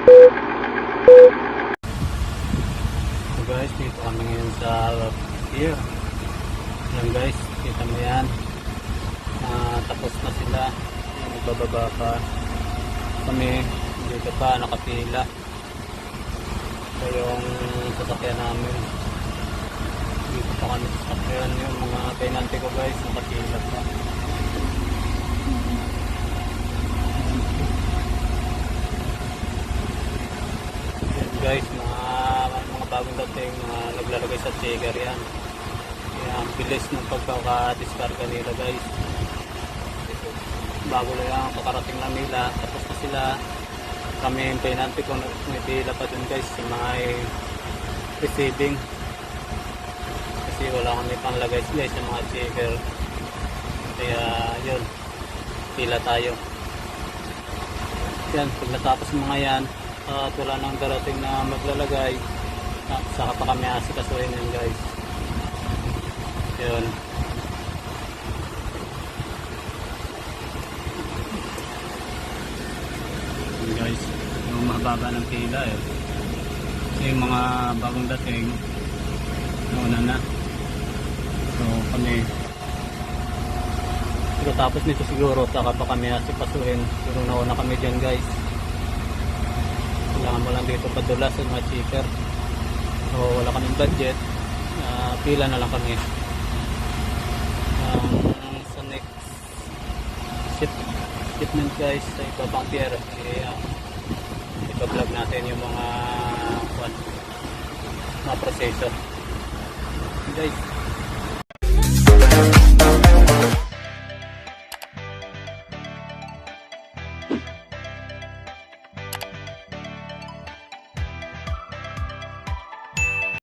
So guys, dito kami ngayon sa pier. Yan guys, kita mo yan. Ah, tapos na sila. Yan, pa. Kami, dito pa, nakapila. Ito yung sasakyan namin. Dito pa kami sa sasakyan. Yung mga kainante ko guys, nakapila pa. Yan guys, mga, mga bagong dating mga naglalagay sa trigger yan. Kaya ang bilis ng pagkaka-discarga nila guys. Bago lang yan, kakarating lang nila. Tapos na sila. Kami yung pinanti ko may pila pa dun guys sa mga receiving. Kasi wala kami panglagay guys sa mga trigger. Kaya yun, pila tayo. Yan, pag natapos mga yan, at wala nang darating na maglalagay, ah, saka pa kami asikasuhin yan guys. Yun. Yun guys, yung mababa ng pila eh. Kasi yung mga bagong dating, nauna na. So kami, pero tapos nito siguro, saka pa kami asikasuhin. Pero nauna kami dyan guys. Kailangan mo lang dito padulas sa mga cheaper. So wala kaming budget. Ah, pila na lang kami. Um, sa next ship, shipment guys sa ibabang pier. Eh, uh, ipa-vlog natin yung mga what, mga proseso. Guys,